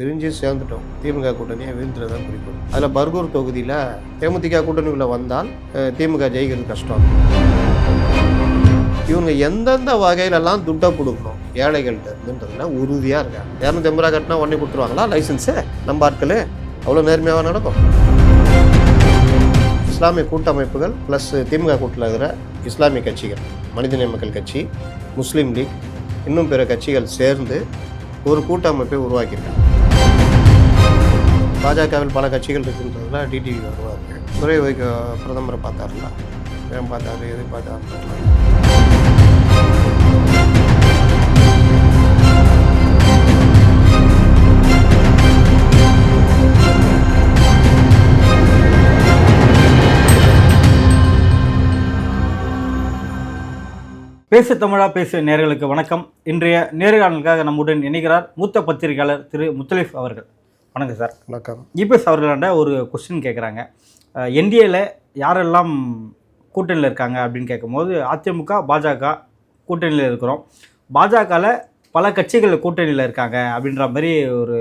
பிரிஞ்சு சேர்ந்துட்டோம். திமுக கூட்டணியை வீழ்த்துறது தான் குறிக்கோள். அதில் பர்கூர் தொகுதியில் தேமுதிக கூட்டணிக்குள்ளே வந்தால் திமுக ஜெயிக்கிறது கஷ்டம். இவங்க எந்தெந்த வகையிலெல்லாம் துட்டை கொடுக்கணும் ஏழைகள்கிட்ட இருந்துன்றதுல உறுதியாக இருக்காங்க. இரநூத்தி ஐம்பது கட்டினா உடனே கொடுத்துருவாங்களா? லைசன்ஸு நம்ம ஆட்கள்? அவ்வளோ நேர்மையாக நடக்கும். இஸ்லாமிய கூட்டமைப்புகள் ப்ளஸ் திமுக கூட்டில் இருக்கிற இஸ்லாமிய கட்சிகள் மனிதநேய மக்கள் கட்சி முஸ்லீம் லீக் இன்னும் பிற கட்சிகள் சேர்ந்து ஒரு கூட்டமைப்பை உருவாக்கியிருக்காங்க. பாஜகவில் பல கட்சிகள் இருக்கின்றதுல டிடிவி வருவார். துறை வைக்க பிரதமரை பார்த்தாருல ஏன் பார்த்தாரு எது பார்த்தாரு பேசு தமிழா பேசு நேர்களுக்கு வணக்கம். இன்றைய நேர்காணலுக்காக நம்முடன் இணைகிறார் மூத்த பத்திரிகையாளர் திரு முத்தலிஃப் அவர்கள். வணக்கம் சார். வணக்கம். இபிஎஸ் அவர்களாண்ட ஒரு கொஸ்டின் கேட்குறாங்க என்டிஏல யாரெல்லாம் கூட்டணியில் இருக்காங்க அப்படின்னு கேட்கும்போது அதிமுக பாஜக கூட்டணியில் இருக்கிறோம். பாஜகவில் பல கட்சிகள் கூட்டணியில் இருக்காங்க அப்படின்ற மாதிரி ஒரு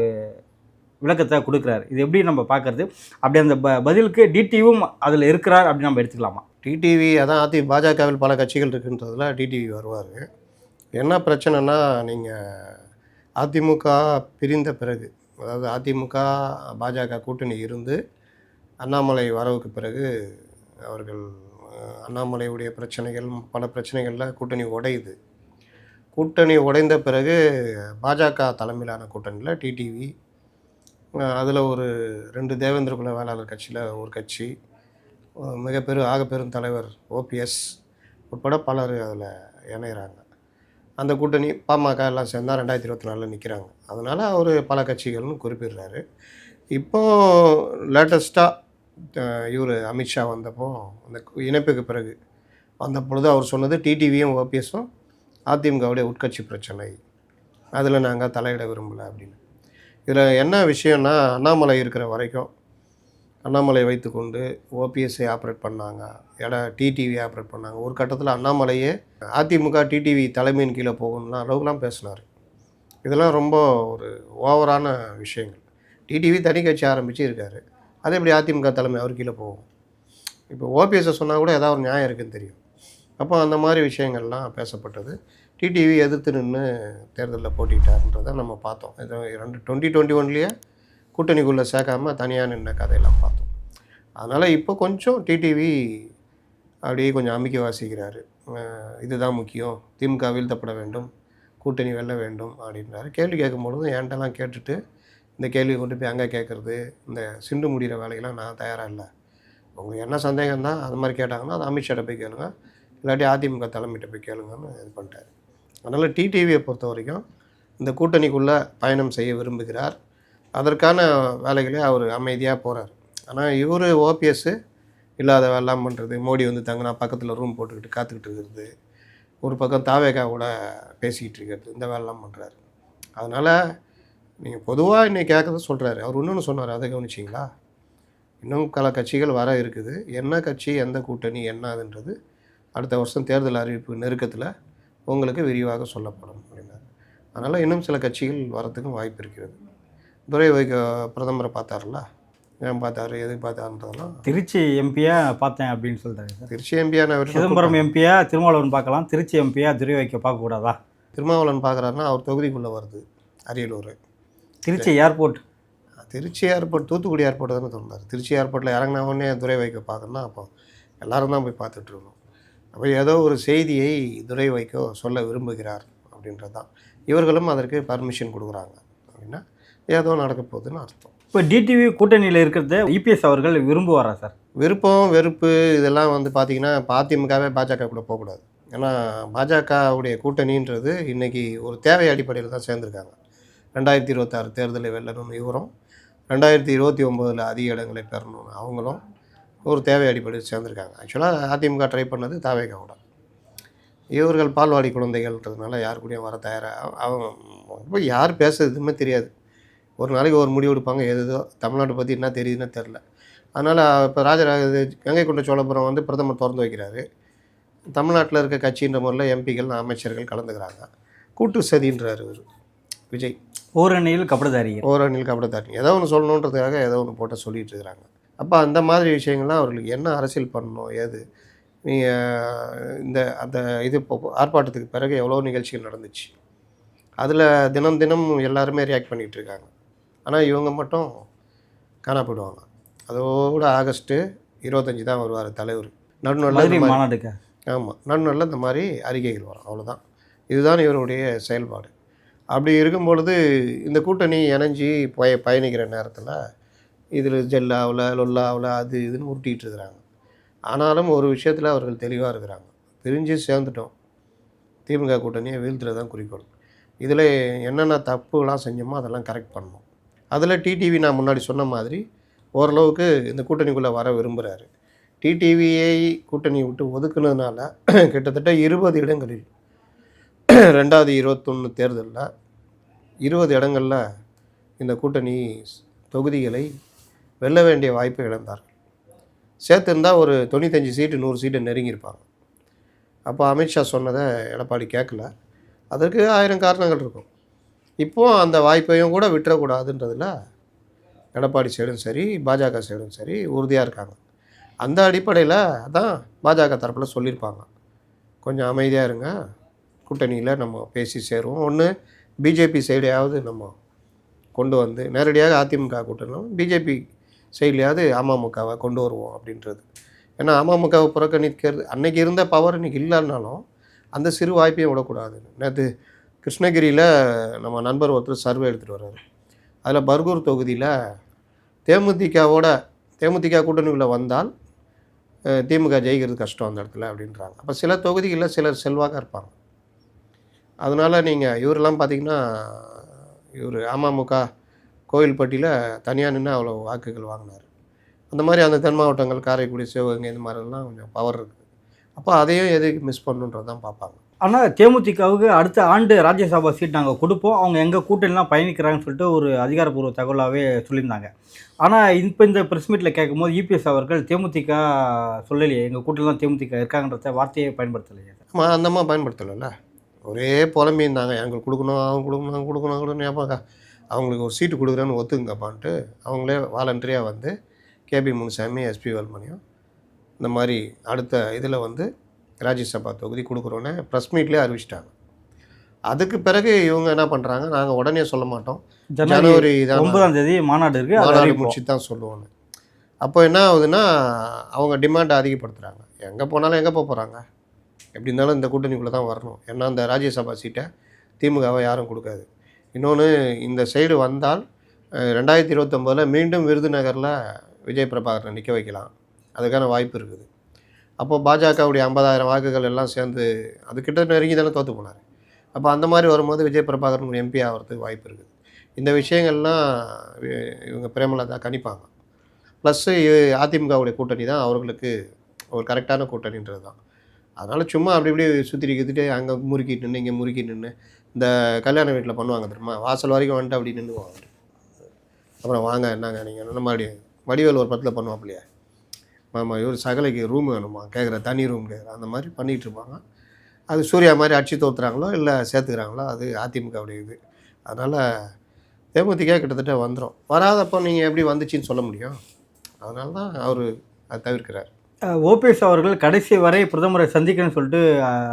விளக்கத்தை கொடுக்குறாரு. இது எப்படி நம்ம பார்க்கறது? அப்படி அந்த ப பதிலுக்கு டிடிவும் அதில் இருக்கிறார் அப்படின்னு நம்ம எடுத்துக்கலாமா? டிடிவி அதான் அதி பாஜகவில் பல கட்சிகள் இருக்கின்றதுல டிடிவி வருவார். என்ன பிரச்சனைனா நீங்கள் அதிமுக பிரிந்த பிறகு அதாவது அதிமுக பாஜக கூட்டணி இருந்து அண்ணாமலை வரவுக்கு பிறகு அவர்கள் அண்ணாமலையுடைய பிரச்சனைகள் பல பிரச்சனைகளில் கூட்டணி உடையுது. கூட்டணி உடைந்த பிறகு பாஜக தலைமையிலான கூட்டணியில் டிடிவி அதில் ஒரு ரெண்டு தேவேந்திர குல வேளாளர் கட்சியில் ஒரு கட்சி மிகப்பெரும் ஆகப்பெரும் தலைவர் ஓபிஎஸ் உட்பட பலர் அதில் இணையிறாங்க. அந்த கூட்டணி பாமக எல்லாம் சேர்ந்தா ரெண்டாயிரத்தி இருபத்தி நாலில் நிற்கிறாங்க அதனால் அவர் பல கட்சிகள்னு குறிப்பிடுறாரு. இப்போ லேட்டஸ்ட்டாக இவர் அமித்ஷா வந்தப்போ அந்த இணைப்புக்கு பிறகு வந்த பொழுது அவர் சொன்னது டிடிவியும் ஓபிஎஸும் அதிமுகவுடைய உட்கட்சி பிரச்சனை. அதில் நாங்கள் தலையிட விரும்பலை அப்படின்னு. இதில் என்ன விஷயம்னா அண்ணாமலை இருக்கிற வரைக்கும் அண்ணாமலை வைத்துக்கொண்டு ஓபிஎஸ்ஐ ஆப்ரேட் பண்ணாங்க இடம் டிடிவி ஆப்ரேட் பண்ணாங்க ஒரு கட்டத்தில் அண்ணாமலையே அதிமுக டிடிவி தலைமையின் கீழே போகணும்னா அளவுக்குலாம் பேசினார் இதெல்லாம் ரொம்ப ஒரு ஓவரான விஷயங்கள் டிடிவி தனி கட்சி ஆரம்பித்து இருக்கார் அது எப்படி அதிமுக தலைமை அவர் கீழே போகும் இப்போ ஓபிஎஸ்ஸை சொன்னால் கூட ஏதாவது ஒரு நியாயம் இருக்குன்னு தெரியும் அப்போ அந்த மாதிரி விஷயங்கள்லாம் பேசப்பட்டது டிடிவி எதிர்த்து நின்று தேர்தலில் போட்டிட்டாருன்றதை நம்ம பார்த்தோம் இது ரெண்டு டுவெண்ட்டி டுவெண்ட்டி ஒன்லேயே கூட்டணிக்குள்ளே சேர்க்காம தனியாக நின்ன கதையெல்லாம் பார்த்தோம். அதனால் இப்போ கொஞ்சம் டிடிவி அப்படியே கொஞ்சம் அமைக்க வாசிக்கிறாரு. இதுதான் முக்கியம். திமுக வீழ்த்தப்பட வேண்டும். கூட்டணி வெல்ல வேண்டும் அப்படின்றாரு. கேள்வி கேட்கும்பொழுது என்கிட்டலாம் கேட்டுட்டு இந்த கேள்வி கொண்டு போய் அங்கே கேட்குறது இந்த சிண்டு முடிகிற வேலையெல்லாம் நான் தயாராக இல்லை. உங்களுக்கு என்ன சந்தேகம் தான் அது மாதிரி கேட்டாங்கன்னா அது அமித்ஷாட்ட போய் கேளுங்க. இல்லாட்டி அதிமுக தலைமையிட்ட போய் கேளுங்கன்னு இது பண்ணிட்டார். அதனால் டிடிவியை பொறுத்த வரைக்கும் இந்த கூட்டணிக்குள்ளே பயணம் செய்ய விரும்புகிறார். அதற்கான வேலைகளை அவர் அமைதியாக போகிறார் ஆனால் இவர் ஓபிஎஸ்ஸு இல்லாத வேலைலாம் பண்ணுறது மோடி வந்து தங்கினா பக்கத்தில் ரூம் போட்டுக்கிட்டு காத்துக்கிட்டு இருக்கிறது ஒரு பக்கம் தாவேகா கூட பேசிக்கிட்டு இருக்கிறது இந்த வேலைலாம் பண்ணுறாரு அதனால் நீங்கள் பொதுவாக இன்னைக்கு கேட்கறத சொல்கிறாரு அவர் இன்னொன்று சொன்னார் அதை கவனிச்சிங்களா? இன்னும் பல கட்சிகள் வர இருக்குது. என்ன கட்சி எந்த கூட்டணி என்னதுன்றது அடுத்த வருஷம் தேர்தல் அறிவிப்பு நெருக்கத்தில் உங்களுக்கு விரிவாக சொல்லப்படும் அப்படின்னார். அதனால் இன்னும் சில கட்சிகள் வரத்துக்கும் வாய்ப்பு இருக்கிறது. துரை வைக்க பிரதமரை பார்த்தாருல ஏன் பார்த்தாரு? எதுக்கு பார்த்தாருன்றதெல்லாம்? திருச்சி எம்பியா பார்த்தேன் அப்படின்னு சொல்கிறாரு திருச்சி எம்பியான சிதம்பரம் எம்பியா திருமாவளவன் பார்க்கலாம். திருச்சி எம்பியா துரை வைக்க பார்க்கக்கூடாதா திருமாவளவன் பார்க்குறாருன்னா அவர் தொகுதிக்குள்ளே வருது Ariyalur. Tiruchi airport. Tiruchi airport Thoothukudi airport தானே திறந்தார். திருச்சி ஏர்போர்ட்டில் இறங்கின உடனே துரை வைக்க பார்க்கணும்னா அப்போ எல்லாரும் தான் போய் பார்த்துட்டு இருக்கணும். அப்போ ஏதோ ஒரு செய்தியை துரை வைக்க சொல்ல விரும்புகிறார் அப்படின்றது தான் இவர்களும் அதற்கு பர்மிஷன் கொடுக்குறாங்க அப்படின்னா ஏதோ நடக்க போகுதுன்னு அர்த்தம். இப்போ டிடிவி கூட்டணியில் இருக்கிறத இபிஎஸ் அவர்கள் விரும்புவாரா சார்? விருப்பம் வெறுப்பு இதெல்லாம் வந்து பார்த்திங்கன்னா அதிமுகவே பாஜக கூட போகக்கூடாது. ஏன்னா பாஜகவுடைய கூட்டணின்றது இன்றைக்கி ஒரு தேவை அடிப்படையில் தான் சேர்ந்துருக்காங்க. ரெண்டாயிரத்தி இருபத்தாறு தேர்தலை வெல்லணும்னு இவரும் ரெண்டாயிரத்தி இருபத்தி ஒம்போதில் அதிக இடங்களை பெறணும்னு அவங்களும் ஒரு தேவை அடிப்படையில் சேர்ந்துருக்காங்க. ஆக்சுவலாக அதிமுக ட்ரை பண்ணது தாவேகாவோட இவர்கள் பால்வாடி குழந்தைகள்ன்றதுனால யார் கூடயும் வர தயாராக அவங்க யார் பேசுறது எதுவுமே தெரியாது. ஒரு நாளைக்கு ஒரு முடிவு எடுப்பாங்க. எதுதோ தமிழ்நாட்டை பற்றி என்ன தெரியுதுன்னு தெரில அதனால் இப்போ ராஜராஜ கங்கை கொண்ட சோழபுரம் வந்து பிரதமர் திறந்து வைக்கிறாரு. தமிழ்நாட்டில் இருக்க கட்சின்ற முறையில் எம்பிகள் அமைச்சர்கள் கலந்துக்கிறாங்க. கூட்டு சதின்றார் இவர். விஜய். ஓரணியில் கபடதாரிகள். ஓரணில் கபடத்தாட்டி ஏதோ ஒன்று சொல்லணுன்றதுக்காக ஏதோ ஒன்று போட்டு சொல்லிட்டு இருக்கிறாங்க. அப்போ அந்த மாதிரி விஷயங்கள்லாம் அவர்களுக்கு என்ன அரசியல் பண்ணணும் ஏது நீங்கள் இந்த அந்த இது இப்போ ஆர்ப்பாட்டத்துக்கு பிறகு எவ்வளோ நிகழ்ச்சிகள் நடந்துச்சு? அதில் தினம் தினம் எல்லாருமே ரியாக்ட் பண்ணிகிட்டு இருக்காங்க. ஆனால் இவங்க மட்டும் காணா போயிடுவாங்க அதோட ஆகஸ்ட்டு இருபத்தஞ்சி தான் வருவார் தலைவர். நடுநடுல மாநாடுக்கு? ஆமாம் நடுநடுல இந்த மாதிரி அறிக்கைகள் வரும். அவ்வளோதான் இதுதான் இவருடைய செயல்பாடு. அப்படி இருக்கும் பொழுது இந்த கூட்டணி இணைஞ்சி பய பயணிக்கிற நேரத்தில் இதில் ஜெல்லாவில் லொல்லாவில் அது இதுன்னு உருட்டிகிட்டு இருக்கிறாங்க. ஆனாலும் ஒரு விஷயத்தில் அவர்கள் தெளிவாக இருக்கிறாங்க. பிரிஞ்சு சேர்ந்துட்டோம். திமுக கூட்டணியை வீழ்த்துறது தான் குறிக்கோள். இதில் என்னென்ன தப்புலாம் செஞ்சோமோ அதெல்லாம் கரெக்ட் பண்ணணும் அதில் டிடிவி நான் முன்னாடி சொன்ன மாதிரி ஓரளவுக்கு இந்த கூட்டணிக்குள்ளே வர விரும்புகிறாரு. டிடிவியை கூட்டணி விட்டு ஒதுக்குனதுனால கிட்டத்தட்ட இருபது இடங்களில் ரெண்டாவது இருபத்தொன்று தேர்தலில் இருபது இடங்களில் இந்த கூட்டணி தொகுதிகளை வெல்ல வேண்டிய வாய்ப்பை இழந்தார்கள். சேர்த்துருந்தா ஒரு தொண்ணூத்தஞ்சு சீட்டு நூறு சீட்டு நெருங்கியிருப்பாங்க. அப்போ அமித்ஷா சொன்னதை எடப்பாடி கேட்கல. அதற்கு ஆயிரம் காரணங்கள் இருக்கும். இப்போது அந்த வாய்ப்பையும் கூட விட்டுறக்கூடாதுன்றதுல எடப்பாடி சைடும் சரி பாஜக சைடும் சரி உறுதியாக இருக்காங்க. அந்த அடிப்படையில் அதான் பாஜக தரப்பில் சொல்லியிருப்பாங்க. கொஞ்சம் அமைதியாக இருங்க. கூட்டணியில் நம்ம பேசி சேருவோம். ஒன்று பிஜேபி சைடையாவது நம்ம கொண்டு வந்து நேரடியாக அதிமுக கூட்டணும் பிஜேபி சைட்லையாவது அமமுகவை கொண்டு வருவோம் அப்படின்றது. ஏன்னா அமமுகவை புறக்கணிக்கிறது அன்னைக்கு இருந்த பவர் இன்றைக்கி இல்லைன்னாலும் அந்த சிறு வாய்ப்பையும் விடக்கூடாது. நேற்று கிருஷ்ணகிரியில் நம்ம நண்பர் ஒருத்தர் சர்வே எடுத்துகிட்டு வர்றாரு. அதில் பர்கூர் தொகுதியில் தேமுதிகவோட தேமுதிக கூட்டணிக்குள்ளே வந்தால் திமுக ஜெயிக்கிறது கஷ்டம் அந்த இடத்துல அப்படின்றாங்க. அப்போ சில தொகுதிகளில் சிலர் செல்வாக்காக இருப்பாங்க. அதனால் நீங்கள் இவரெல்லாம் பார்த்தீங்கன்னா இவர் அமமுக கோயில்பட்டியில் தனியாக நின்று அவ்வளோ வாக்குகள் வாங்கினார். அந்த மாதிரி அந்த தென் மாவட்டங்கள் காரைக்குடி சிவகங்கை இந்த மாதிரிலாம் கொஞ்சம் பவர் இருக்குது அப்போ அதையும் எதுக்கு மிஸ் பண்ணுன்றது தான் பார்ப்பாங்க. ஆனால் தேமுதிகவுக்கு அடுத்த ஆண்டு ராஜ்யசபா சீட் நாங்கள் கொடுப்போம். அவங்க எங்கள் கூட்டணிலாம் பயணிக்கிறாங்கன்னு சொல்லிட்டு ஒரு அதிகாரப்பூர்வ தகவலாகவே சொல்லியிருந்தாங்க. ஆனால் இப்போ இந்த ப்ரெஸ் மீட்டில் கேட்கும்போது இபிஎஸ் அவர்கள் தேமுதிக சொல்லலையே எங்கள் கூட்டணிலாம் தேமுதிக இருக்காங்கன்றத வார்த்தையை பயன்படுத்தலையே. ஆமாம் அந்த பயன்படுத்தலைல்ல ஒரே புலம்பி இருந்தாங்க. எங்களுக்கு கொடுக்கணும் அவங்க கொடுக்கணும் அவங்க கொடுக்கணும் கொடுக்கணும் அவங்களுக்கு ஒரு சீட்டு கொடுக்குறேன்னு ஒத்துங்கப்பான்ட்டு அவங்களே வாலண்டரியாக வந்து கேபி முனுசாமி எஸ்பி வேல்மணியும் இந்த மாதிரி அடுத்த இதில் வந்து ராஜ்யசபா தொகுதி கொடுக்குறோன்னு ப்ரெஸ் மீட்லேயே அறிவிச்சிட்டாங்க. அதுக்கு பிறகு இவங்க என்ன பண்ணுறாங்க நாங்கள் உடனே சொல்ல மாட்டோம். ஜனவரி ஒன்பதாம் தேதி மாநாடு இருக்குது மாநாடு. முடிச்சு தான் சொல்லுவோன்னு. அப்போ என்ன ஆகுதுன்னா அவங்க டிமாண்டை அதிகப்படுத்துகிறாங்க எங்கே போனாலும் எங்கே போக போகிறாங்க எப்படி இருந்தாலும் இந்த கூட்டணிக்குள்ளே தான் வரணும். ஏன்னா அந்த ராஜ்யசபா சீட்டை திமுகவை யாரும் கொடுக்காது. இன்னொன்று இந்த சைடு வந்தால் ரெண்டாயிரத்தி இருபத்தொம்போதில் மீண்டும் விருதுநகரில் விஜய் பிரபாகரனை நிற்க வைக்கலாம். அதுக்கான வாய்ப்பு இருக்குது. அப்போ பாஜகவுடைய ஐம்பதாயிரம் வாக்குகள் எல்லாம் சேர்ந்து அது கிட்ட நெருங்கி தானே தோற்று போனார். அப்போ அந்த மாதிரி வரும்போது விஜய் பிரபாகரன் எம்பி ஆகிறதுக்கு வாய்ப்பு இருக்குது. இந்த விஷயங்கள்லாம் இவங்க பிரேமலதா கணிப்பாங்க. ப்ளஸ்ஸு அதிமுகவுடைய கூட்டணி தான் அவர்களுக்கு ஒரு கரெக்டான கூட்டணின்றது தான். அதனால் சும்மா அப்படி இப்படி சுற்றி கித்திட்டு அங்கே முறுக்கிட்டு நின்று இங்கே முறுக்கிட்டு நின்று இந்த கல்யாண வீட்டில் பண்ணுவாங்க தெரியுமா? வாசல் வரைக்கும் வந்துட்டு அப்படி நின்றுவாங்க அப்புறம் வாங்க என்னங்க நீங்கள் என்ன மாதிரி வடிவேல் ஒரு படத்தில் பண்ணுவாப்லையா மாமா இவர் சகலைக்கு ரூம் வேணுமா? கேட்குற தனி ரூம் கேட்குற அந்த மாதிரி பண்ணிகிட்டு இருப்பாங்க. அது சூர்யா மாதிரி அடிச்சு தோத்துறாங்களோ இல்லை சேர்த்துக்கிறாங்களோ அது அதிமுகவுடைய இது. அதனால் தேமுதிக கிட்டத்தட்ட வந்துடும் வராதப்போ நீங்கள் எப்படி வந்துச்சுன்னு சொல்ல முடியும். அதனால தான் அவர் அதை தவிர்க்கிறார். ஓபிஎஸ் அவர்கள் கடைசி வரை பிரதமரை சந்திக்கணும்னு சொல்லிட்டு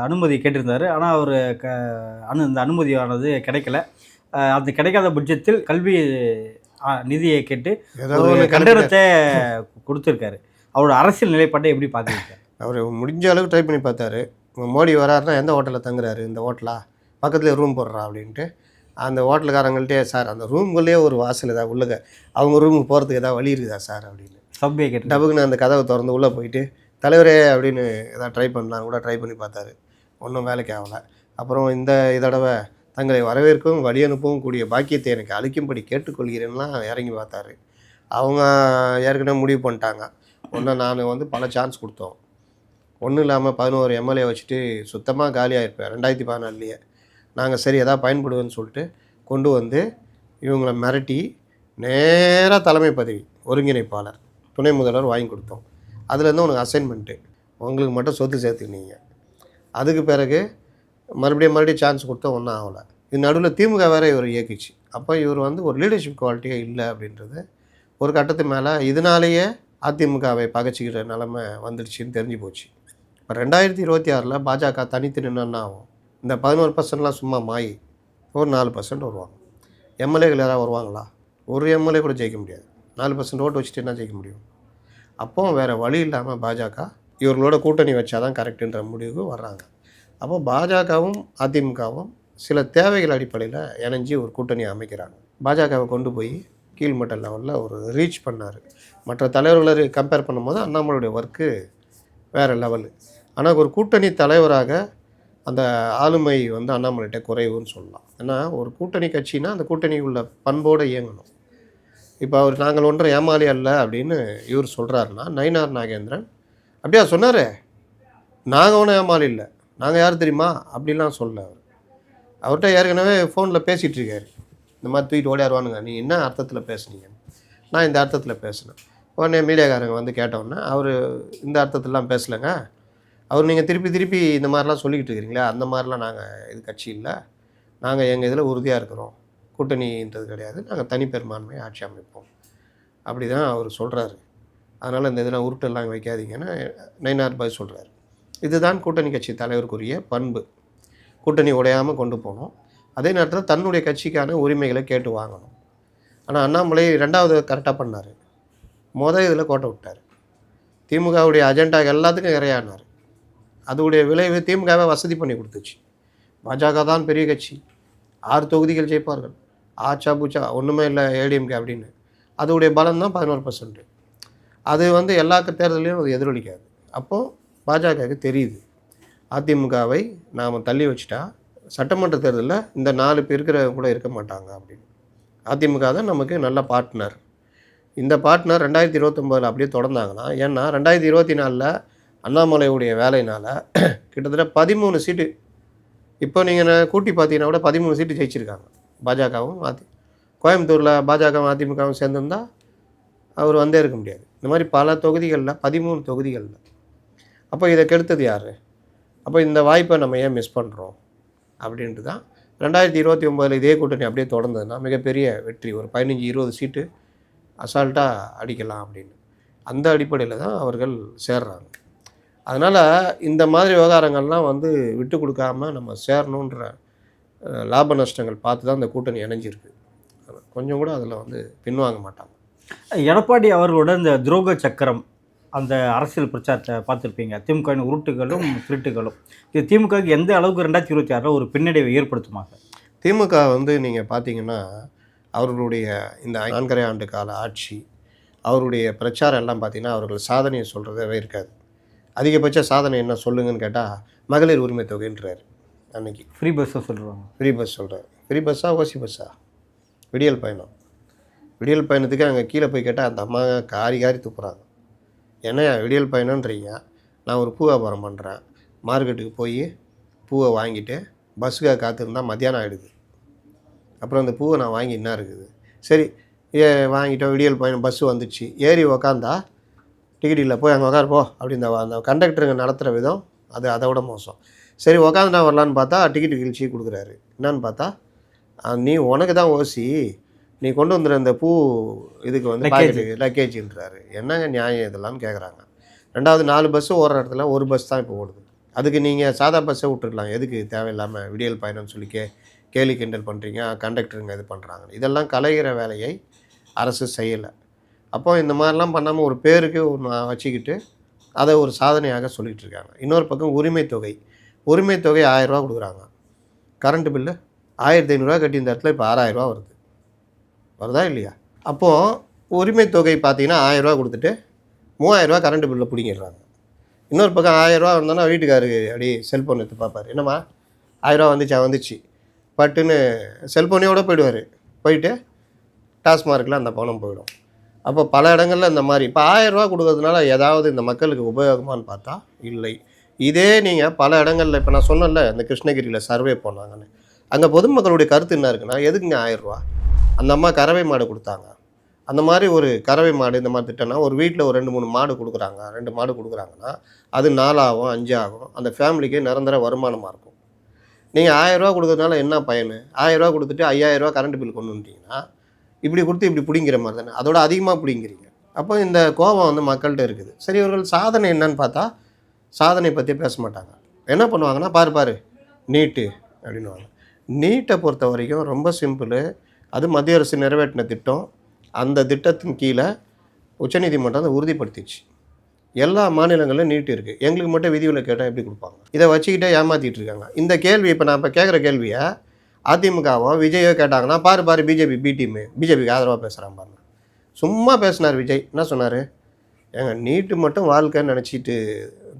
அனுமதி கேட்டிருந்தார். ஆனால் அவர் க அனு இந்த அனுமதியானது கிடைக்கல. அது கிடைக்காத பட்சத்தில் கல்வி நிதியை கேட்டு கண்டனத்தை கொடுத்துருக்காரு. அவரோட அரசியல் நிலைப்பாட்டை எப்படி பார்க்குறீங்க? அவர் முடிஞ்ச அளவுக்கு ட்ரை பண்ணி பார்த்தாரு. மோடி வராருன்னா எந்த ஹோட்டலில் தங்குறாரு? இந்த ஹோட்டலா பக்கத்துலேயே ரூம் போடுறா அப்படின்ட்டு. அந்த ஹோட்டலுக்காரங்கள்ட்டே சார் அந்த ரூம்குள்ளேயே ஒரு வாசல் ஏதாவது உள்ளக. அவங்க ரூமுக்கு போகிறதுக்கு ஏதாவது வழி இருக்குதா சார்? அப்படின்னு. சப்வே கேட்டு டபுக்குன்னு அந்த கதவை திறந்து உள்ளே போயிட்டு தலைவரே அப்படின்னு ஏதாவது ட்ரை பண்ணலாம் கூட ட்ரை பண்ணி பார்த்தாரு. ஒன்றும் வேலைக்கு ஆகலை. அப்புறம் இந்த தடவை தங்களை வரவேற்கவும் வழி அனுப்பவும் கூடிய பாக்கியத்தை எனக்கு அளிக்கும்படி கேட்டுக்கொள்கிறேன்லாம் இறங்கி பார்த்தாரு. அவங்க ஏற்கனவே முடிவு பண்ணிட்டாங்க. ஒன்று நான் வந்து பல சான்ஸ் கொடுத்தோம். ஒன்றும் இல்லாமல் பதினோரு எம்எல்ஏ வச்சுட்டு சுத்தமாக காலியாக இருப்பேன் ரெண்டாயிரத்தி பதினாலுலேயே. நாங்கள் சரி எதாவது பயன்படுவேன்னு சொல்லிட்டு கொண்டு வந்து இவங்களை மிரட்டி நேராக தலைமை பதவி ஒருங்கிணைப்பாளர் துணை முதல்வர் வாங்கி கொடுத்தோம். அதுலேருந்து உனக்கு அசைன்மெண்ட்டு உங்களுக்கு மட்டும் சொத்து சேர்த்துக்கினீங்க. அதுக்கு பிறகு மறுபடியும் மறுபடியும் சான்ஸ் கொடுத்தா ஒன்றும் ஆகலை. இது நடுவில் திமுக வேற இவர் இயக்கிச்சு. அப்போ இவர் வந்து ஒரு லீடர்ஷிப் குவாலிட்டியே இல்லை அப்படின்றது ஒரு கட்டத்து மேலே. இதனாலேயே அதிமுகவை பகைச்சிக்கிற நிலமை வந்துடுச்சின்னு தெரிஞ்சு போச்சு. இப்போ ரெண்டாயிரத்தி இருபத்தி ஆறில் பாஜக தனித்து நின்னா ஆகும்? இந்த பதினோரு பர்சன்ட்லாம் சும்மா மாயி ஒரு நாலு பர்சன்ட் வருவாங்க. எம்எல்ஏகள் யாராவது வருவாங்களா? ஒரு எம்எல்ஏ கூட ஜெயிக்க முடியாது. நாலு பர்சன்ட் ஓட்டு வச்சுட்டு என்ன ஜெயிக்க முடியும்? அப்போ வேறு வழி இல்லாமல் பாஜக இவர்களோட கூட்டணி வச்சாதான் கரெக்டுன்ற முடிவுக்கு வர்றாங்க. அப்போ பாஜகவும் அதிமுகவும் சில தேவைகள் அடிப்படையில் இணைஞ்சி ஒரு கூட்டணி அமைக்கிறாங்க. பாஜகவை கொண்டு போய் கீழ்மட்ட லெவலில் ஒரு ரீச் பண்ணார். மற்ற தலைவர்களை கம்பேர் பண்ணும்போது அண்ணாமலையுடைய ஒர்க்கு வேறு லெவலு ஆனால் ஒரு கூட்டணி தலைவராக அந்த ஆளுமை வந்து அண்ணாமலைகிட்ட குறைவுன்னு சொல்லலாம். ஏன்னா ஒரு கூட்டணி கட்சினா அந்த கூட்டணி உள்ள பண்போடு இயங்கணும். இப்போ அவர் நாங்கள் ஒன்றும் ஏமாளி அல்ல அப்படின்னு இவர் சொல்கிறாருன்னா நயினார் நாகேந்திரன் அப்படியா சொன்னார்? நாங்கள் ஒன்றும் ஏமாளி இல்லை. நாங்கள் யார் தெரியுமா? அப்படிலாம் சொல்ல அவர். அவர்கிட்ட ஏற்கனவே ஃபோனில் பேசிகிட்டு இருக்காரு. இந்த மாதிரி தூக்கிட்டு ஓடியாருவானுங்க. நீ என்ன அர்த்தத்தில் பேசுனீங்க நான் இந்த அர்த்தத்தில் பேசினேன். உடனே மீடியாக்காரங்க வந்து கேட்டோன்னே அவர் இந்த அர்த்தத்திலாம் பேசலைங்க. அவர் நீங்கள் திருப்பி திருப்பி இந்த மாதிரிலாம் சொல்லிக்கிட்டு இருக்கிறீங்களா அந்த மாதிரிலாம் நாங்கள் இது கட்சி இல்லை. நாங்கள் எங்கள் இதில் உறுதியாக இருக்கிறோம். கூட்டணின்றது கிடையாது. நாங்கள் தனிப்பெரும்பான்மையை ஆட்சி அமைப்போம். அப்படி தான் அவர் சொல்கிறாரு அதனால் இந்த இதெல்லாம் உருட்டெல்லாம் வைக்காதீங்கன்னு நயினார் பாய் சொல்கிறாரு இதுதான் கூட்டணி கட்சி தலைவருக்குரிய பண்பு. கூட்டணி உடையாமல் கொண்டு போகணும். அதே நேரத்தில் தன்னுடைய கட்சிக்கான உரிமைகளை கேட்டு வாங்கணும். ஆனால் அண்ணாமலை ரெண்டாவது கரெக்டாக பண்ணார். மொதல் இதில் கோட்டை விட்டார். திமுகவுடைய அஜெண்டா எல்லாத்துக்கும் இறையானார் அதோடைய விளைவு திமுகவை வசதி பண்ணி கொடுத்துச்சு. பாஜக தான் பெரிய கட்சி. ஆறு தொகுதிகள் ஜெயிப்பார்கள். ஆச்சா பூச்சா ஒன்றுமே இல்லை ஏடிஎம்கே அப்படின்னு. அதோடைய பலம் தான் பதினோரு பர்சன்ட் அது வந்து எல்லா தேர்தலையும் அது எதிரொலிக்காது. அப்போது பாஜகவுக்கு தெரியுது. அதிமுகவை நாம் தள்ளி வச்சுட்டா சட்டமன்ற தேர்தலில் இந்த நாலு பேர் இருக்கிறவங்க கூட இருக்க மாட்டாங்க அப்படின்னு. அதிமுக தான் நமக்கு நல்ல பார்ட்னர் இந்த பார்ட்னர் ரெண்டாயிரத்தி இருபத்தொம்போதில் அப்படியே தொடர்ந்தாங்கன்னா ஏன்னா ரெண்டாயிரத்தி இருபத்தி நாலில் அண்ணாமலையுடைய வேலையினால் கிட்டத்தட்ட பதிமூணு சீட்டு இப்போ நீங்கள் கூட்டி பார்த்தீங்கன்னா கூட பதிமூணு சீட்டு ஜெயிச்சிருக்காங்க. பாஜகவும் அதி கோயம்புத்தூரில் பாஜகவும் அதிமுகவும் சேர்ந்துருந்தால் அவர் வந்தே இருக்க முடியாது. இந்த மாதிரி பல தொகுதிகளில் பதிமூணு தொகுதிகளில். அப்போ இதை கெடுத்தது யார்? அப்போ இந்த வாய்ப்பை நம்ம ஏன் மிஸ் பண்ணுறோம் அப்படின்ட்டு தான் ரெண்டாயிரத்தி இருபத்தி ஒம்போதில் இதே கூட்டணி அப்படியே தொடர்ந்ததுன்னா மிகப்பெரிய வெற்றி. ஒரு பதினஞ்சு இருபது சீட்டு அசால்ட்டாக அடிக்கலாம் அப்படின்னு. அந்த அடிப்படையில் தான் அவர்கள் சேர்றாங்க. அதனால் இந்த மாதிரி விவகாரங்கள்லாம் வந்து விட்டு கொடுக்காம நம்ம சேரணுன்ற லாப நஷ்டங்கள் பார்த்து தான் இந்த கூட்டணி இணைஞ்சிருக்கு. கொஞ்சம் கூட அதில் வந்து பின்வாங்க மாட்டாங்க. எடப்பாடி அவர்களோட இந்த துரோக சக்கரம் அந்த அரசியல் பிரச்சாரத்தை பார்த்துருப்பீங்க. திமுகவின் உருட்டுகளும் திருட்டுகளும். இது திமுகவுக்கு எந்த அளவுக்கு ரெண்டாயிரத்தி இருபத்தி ஆறில் ஒரு பின்னடைவை ஏற்படுத்துமா சார் திமுக வந்து நீங்கள் பார்த்தீங்கன்னா அவர்களுடைய இந்த நான்கரை ஆண்டு கால ஆட்சி அவருடைய பிரச்சாரம் எல்லாம் பார்த்தீங்கன்னா அவர்கள் சாதனையை சொல்கிறதவே இருக்காது. அதிகபட்ச சாதனை என்ன சொல்லுங்கன்னு கேட்டால் மகளிர் உரிமை தொகைன்றார் அன்னைக்கு. ஃப்ரீ பஸ்ஸை சொல்லுவாங்க ஃப்ரீ பஸ் சொல்கிறார் ஃப்ரீ பஸ்ஸா ஓசி பஸ்ஸா விடியல் பயணம். விடியல் பயணத்துக்கு அங்கே கீழே போய் கேட்டால் அந்த அம்மா காரி காரி துப்புறாங்க. என்னையா விடியல் பயணன்றீங்க நான் ஒரு பூ வியாபாரம் பண்ணுறேன் மார்க்கெட்டுக்கு போய் பூவை வாங்கிட்டு பஸ்ஸுக்காக காத்திருந்தா மத்தியானம் ஆகிடுது அப்புறம் அந்த பூவை நான் வாங்கி என்ன இருக்குது? சரி ஏ வாங்கிட்டோம் விடியல் பயணம் பஸ்ஸு வந்துச்சு. ஏறி உக்காந்தா டிக்கெட் இல்லை போய் அங்கே உட்கார் போ அப்படின்னு அந்த கண்டக்டருங்க நடத்துகிற விதம் அது அதை விட மோசம். சரி உக்காந்துட்டா வரலான்னு பார்த்தா டிக்கெட் கிழிச்சி கொடுக்குறாரு. என்னன்னு பார்த்தா நீ உனக்கு தான் ஓசி நீ கொண்டு வந்துடுற அந்த பூ இதுக்கு வந்து லக்கேஜ்ன்றாரு என்னங்க நியாயம் இதெல்லாம்னு கேட்குறாங்க ரெண்டாவது நாலு பஸ்ஸு ஓடுற இடத்துல ஒரு பஸ் தான் இப்போ ஓடுது. அதுக்கு நீங்கள் சாதா பஸ்ஸை விட்டுருக்கலாம் எதுக்கு தேவையில்லாமல் விடியல் பயணம்னு சொல்லி கே கேலி கிண்டல் பண்ணுறீங்க கண்டக்டருங்க இது பண்ணுறாங்க இதெல்லாம் கலைகிற வேலையை அரசு செய்யலை. அப்போ இந்த மாதிரிலாம் பண்ணாமல் ஒரு பேருக்கு ஒன்று வச்சுக்கிட்டு அதை ஒரு சாதனையாக சொல்லிகிட்டு இருக்காங்க. இன்னொரு பக்கம் உரிமை தொகை. உரிமை தொகை ஆயிரரூவா கொடுக்குறாங்க. கரண்ட்டு பில்லு ஆயிரத்தி ஐநூறுரூவா கட்டி இந்த இடத்துல இப்போ ஆறாயிரரூவா வருது. வருதா இல்லையா? அப்போது உரிமை தொகை பார்த்தீங்கன்னா ஆயிரரூவா கொடுத்துட்டு மூவாயிரரூவா கரண்ட் பில்லில் பிடிங்கிடுறாங்க. இன்னொரு பக்கம் ஆயிரரூவா வந்தோன்னா வீட்டுக்காரருக்கு அப்படி செல்ஃபோன் எடுத்து பார்ப்பார். என்னம்மா? ஆயிரரூவா வந்துச்சா? வந்துச்சு. பட்டுன்னு செல்ஃபோனையோட போயிடுவார். போயிட்டு டாஸ்மார்க்கில் அந்த பணம் போயிடும். அப்போ பல இடங்களில் இந்த மாதிரி இப்போ ஆயிரரூவா கொடுக்கறதுனால ஏதாவது இந்த மக்களுக்கு உபயோகமான்னு பார்த்தா இல்லை. இதே நீங்கள் பல இடங்களில் இப்போ நான் சொன்னேன்ல இந்த கிருஷ்ணகிரியில் சர்வே போனாங்கன்னு அங்கே பொதுமக்களுடைய கருத்து என்ன இருக்குன்னா எதுக்குங்க ஆயிரரூவா அந்த அம்மா கறவை மாடு கொடுத்தாங்க. அந்த மாதிரி ஒரு கறவை மாடு இந்த மாதிரி திட்டம்னா ஒரு வீட்டில் ஒரு ரெண்டு மூணு மாடு கொடுக்குறாங்க. ரெண்டு மாடு கொடுக்குறாங்கன்னா அது நாலாகும் அஞ்சாகும் அந்த ஃபேமிலிக்கு நிரந்தர வருமானமாக இருக்கும். நீங்கள் ஆயிரரூவா கொடுக்கறதுனால என்ன பயன்? ஆயிரரூவா கொடுத்துட்டு ஐயாயிரரூவா கரண்ட் பில் கொண்டு வந்துட்டீங்கன்னா இப்படி கொடுத்து இப்படி பிடிங்கிற மாதிரி தானே. அதோட அதிகமாக பிடிங்கிறீங்க. அப்போ இந்த கோபம் வந்து மக்கள்கிட்ட இருக்குது. சரி இவர்கள் சாதனை என்னன்னு பார்த்தா சாதனை பற்றி பேச மாட்டாங்க. என்ன பண்ணுவாங்கன்னா பாரு பாரு நீட்டு அப்படின்னுவாங்க. நீட்டை பொறுத்த வரைக்கும் ரொம்ப சிம்பிள் அது மத்திய அரசு நிறைவேற்றின திட்டம். அந்த திட்டத்தின் கீழே உச்சநீதிமன்றம் அதை உறுதிப்படுத்திடுச்சு எல்லா மாநிலங்களிலும் நீட் இருக்குது எங்களுக்கு மட்டும் விதிவில் கேட்டால் எப்படி கொடுப்பாங்க? இதை வச்சுக்கிட்டே ஏமாற்றிட்டு இருக்காங்க. இந்த கேள்வி இப்போ நான் இப்போ கேட்குற கேள்வியை அதிமுகவோ விஜயோ கேட்டாங்கன்னா பாரு பாரு பிஜேபி பி டீமு பிஜேபிக்கு ஆதரவாக பேசுகிறான் பாருங்க. சும்மா பேசினார் விஜய். என்ன சொன்னார்? ஏங்க நீட்டு மட்டும் வாழ்க்கைன்னு நினச்சிட்டு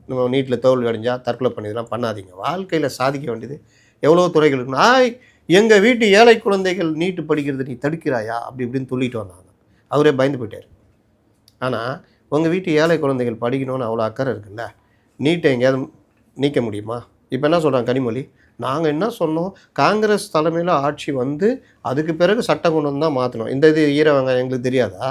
நம்ம நீட்டில் தோல்வி அடைஞ்சா தற்கொலை பண்ணி இதெல்லாம் பண்ணாதீங்க. வாழ்க்கையில் சாதிக்க வேண்டியது எவ்வளோ துறைகள் இருக்குன்னு ஆய் எங்கள் வீட்டு ஏழை குழந்தைகள் நீட்டு படிக்கிறது நீ தடுக்கிறாயா? அப்படி இப்படின்னு சொல்லிட்டு வந்தாங்க. அவரே பயந்து போயிட்டார். ஆனால் உங்கள் வீட்டு ஏழை குழந்தைகள் படிக்கணும்னு அவ்வளோ அக்கறை இருக்குல்ல? நீட்டை எங்கேயாவது நீக்க முடியுமா? இப்போ என்ன சொல்கிறாங்க கனிமொழி? நாங்கள் என்ன சொன்னோம்? காங்கிரஸ் தலைமையில் ஆட்சி வந்து அதுக்கு பிறகு சட்டம் கொண்டு வந்து தான் மாற்றணும் இந்த இது ஈர வெங்காயம் எங்களுக்கு தெரியாதா?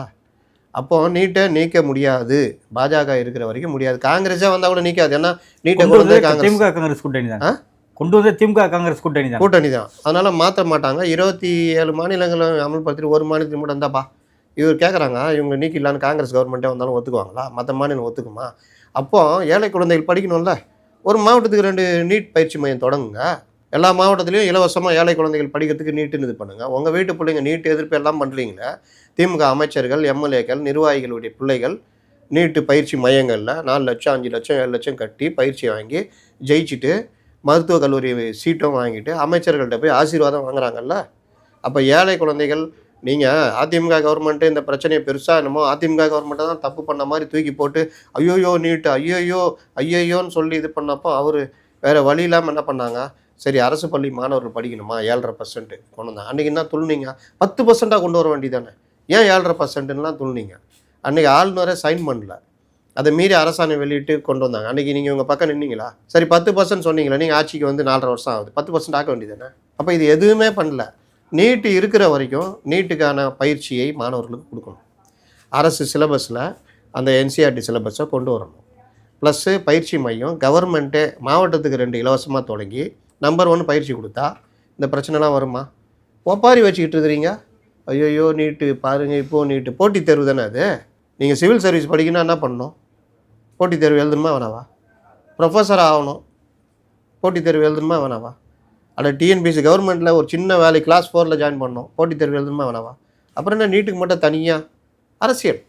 அப்போ நீட்டை நீக்க முடியாது. பாஜக இருக்கிற வரைக்கும் முடியாது. காங்கிரஸே வந்தால் கூட நீக்காது. ஏன்னா நீட்டை கொண்டு வந்து திமுக காங்கிரஸ் கூட்டணி? தான். கொண்டு வந்து திமுக காங்கிரஸ் கூட்டணி தான். கூட்டணி தான். அதனால் மாற்ற மாட்டாங்க. இருபத்தி ஏழு மாநிலங்களும் அமல்படுத்திட்டு ஒரு மாநிலத்தில் மட்டும் இருந்தாப்பா இவர் கேட்குறாங்க இவங்க நீக்கிடலான்னு காங்கிரஸ் கவர்மெண்ட்டே வந்தாலும் ஒத்துக்குவாங்களா? மற்ற மாநிலம் ஒத்துக்குமா? அப்போ ஏழை குழந்தைகள் படிக்கணும்ல. ஒரு மாவட்டத்துக்கு ரெண்டு நீட் பயிற்சி மையம் தொடங்குங்க. எல்லா மாவட்டத்துலேயும் இலவசமாக ஏழை குழந்தைகள் படிக்கிறதுக்கு நீட்டுன்னு இது பண்ணுங்கள் உங்கள் வீட்டு பிள்ளைங்க நீட்டு எதிர்ப்பு எல்லாம் பண்ணுறீங்களே திமுக அமைச்சர்கள் எம்எல்ஏக்கள் நிர்வாகிகளுடைய பிள்ளைகள் நீட்டு பயிற்சி மையங்களில் நாலு லட்சம் அஞ்சு லட்சம் ஏழு லட்சம் கட்டி பயிற்சி வாங்கி ஜெயிச்சுட்டு மருத்துவக் கல்லூரி சீட்டும் வாங்கிட்டு அமைச்சர்கள்ட்ட போய் ஆசீர்வாதம் வாங்குறாங்கல்ல? அப்போ ஏழை குழந்தைகள் நீங்கள் அதிமுக கவர்மெண்ட்டு இந்த பிரச்சனையை பெருசாக என்னமோ அதிமுக கவர்மெண்ட்டை தான் தப்பு பண்ண மாதிரி தூக்கி போட்டு ஐயோயோ நீட்டு ஐயோயோ ஐயோயோன்னு சொல்லி இது பண்ணப்போ அவர் வேறு வழி இல்லாமல் என்ன பண்ணாங்க? சரி அரசு பள்ளி மாணவர்கள் படிக்கணுமா? ஏழரை பர்சன்ட் கொண்டு வந்தாங்க. அன்றைக்கி என்ன துள்ளினீங்க? பத்து பர்சண்ட்டாக கொண்டு வர வேண்டியதானே? ஏன் ஏழரை பர்சன்ட்லாம் துள்ளினீங்க? அன்றைக்கி ஆளுநரே சைன் பண்ணல. அதை மீறி அரசாணை வெளியிட்டு கொண்டு வந்தாங்க. அன்றைக்கி நீங்கள் உங்கள் பக்கம் நின்னீங்களா? சரி பத்து பர்சன்ட் சொன்னீங்களா நீங்கள் ஆட்சிக்கு வந்து நாலரை வருஷம் ஆகுது. பத்து பர்சன்ட் ஆக்க வேண்டியதானே? அப்போ இது எதுவுமே பண்ணல. நீட்டு இருக்கிற வரைக்கும் நீட்டுக்கான பயிற்சியை மாணவர்களுக்கு கொடுக்கணும். அரசு சிலபஸில் அந்த என்சிஆர்டி சிலபஸை கொண்டு வரணும். ப்ளஸ்ஸு பயிற்சி மையம் கவர்மெண்ட்டே மாவட்டத்துக்கு ரெண்டு இலவசமாக தொடங்கி நம்பர் ஒன் பயிற்சி கொடுத்தா இந்த பிரச்சனைலாம் வருமா? ஒப்பாரி வச்சுக்கிட்டு இருக்கிறீங்க? ஐயோயோ நீட்டு பாருங்கள் இப்போது நீட்டு. போட்டித் தேர்வு தானே அது? நீங்கள் சிவில் சர்வீஸ் படிக்கணும்னா என்ன பண்ணணும்? போட்டித் தேர்வு எழுதணுமா வேணாவா? ப்ரொஃபஸர் ஆகணும். போட்டித் தேர்வு எழுதணுமா வேணாவா? அட டிஎன்பிசி கவர்மெண்ட்டில் ஒரு சின்ன வேலை கிளாஸ் ஃபோரில் ஜாயின் பண்ணோம். போட்டித் தேர்வு எழுதணுமா வேணாவா அப்புறம் என்ன நீட்டுக்கு மட்டும் தனியாக அரசியல்.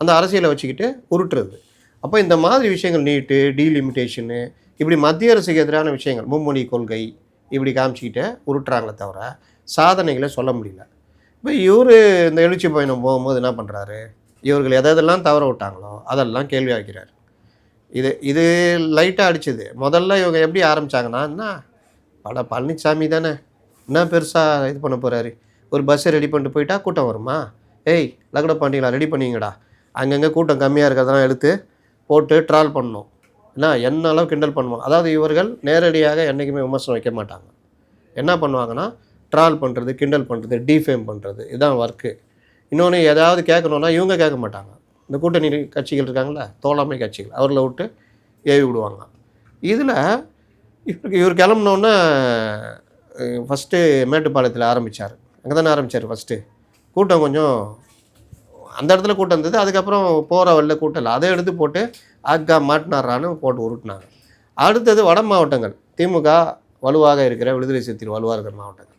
அந்த அரசியலை வச்சுக்கிட்டு உருட்டுறது. அப்போ இந்த மாதிரி விஷயங்கள் நீட்டு டீலிமிட்டேஷனு இப்படி மத்திய அரசுக்கு எதிரான விஷயங்கள் மும்மொழி கொள்கை இப்படி காமிச்சிக்கிட்டு உருட்டுறாங்களே தவிர சாதனைகளை சொல்ல முடியல. இப்போ இவர் இந்த எழுச்சி பயணம் போகும்போது என்ன பண்ணுறாரு இவர்கள் எதை எதெல்லாம் தவற விட்டாங்களோ அதெல்லாம் கேள்வி ஆக்கிறார். இது இது லைட்டாக அடிச்சது. முதல்ல இவங்க எப்படி ஆரம்பிச்சாங்கன்னா என்ன? பட பழனிசாமி தானே? என்ன பெருசாக இது பண்ண போகிறாரு ஒரு பஸ்ஸை ரெடி பண்ணிட்டு போயிட்டா கூட்டம் வருமா? ஏய் லகட பாண்டிங்களா ரெடி பண்ணிங்கடா. அங்கங்கே கூட்டம் கம்மியாக இருக்கிறதெல்லாம் எடுத்து போட்டு ட்ரால் பண்ணணும். என்ன என்ன அளவு கிண்டல் பண்ணுவோம் அதாவது இவர்கள் நேரடியாக என்றைக்குமே விமர்சனம் வைக்க மாட்டாங்க. என்ன பண்ணுவாங்கன்னா ட்ரால் பண்ணுறது கிண்டல் பண்ணுறது டீஃபேம் பண்ணுறது இதுதான் ஒர்க்கு இன்னொன்று ஏதாவது கேட்கணுன்னா இவங்க கேட்க மாட்டாங்க. இந்த கூட்டணி கட்சிகள் இருக்காங்களே தோழமை கட்சிகள் அவர்களை விட்டு ஏவி விடுவாங்க. இதில் இவருக்கு இவர் கிளம்புனோன்னா ஃபஸ்ட்டு மேட்டுப்பாளையத்தில் ஆரம்பித்தார் அங்கே தானே ஆரம்பித்தார் ஃபஸ்ட்டு கூட்டம் கொஞ்சம் அந்த இடத்துல கூட்டம் இருந்தது. அதுக்கப்புறம் போகிற வழியில் கூட்டம் இல்லை. அதை எடுத்து போட்டு அக்கா மாட்டினாரான்னு போட்டு உருட்டினாங்க. அடுத்தது வட மாவட்டங்கள். திமுக வலுவாக இருக்கிற விடுதலை சிறுத்தைகள் வலுவாக இருக்கிற மாவட்டங்கள்.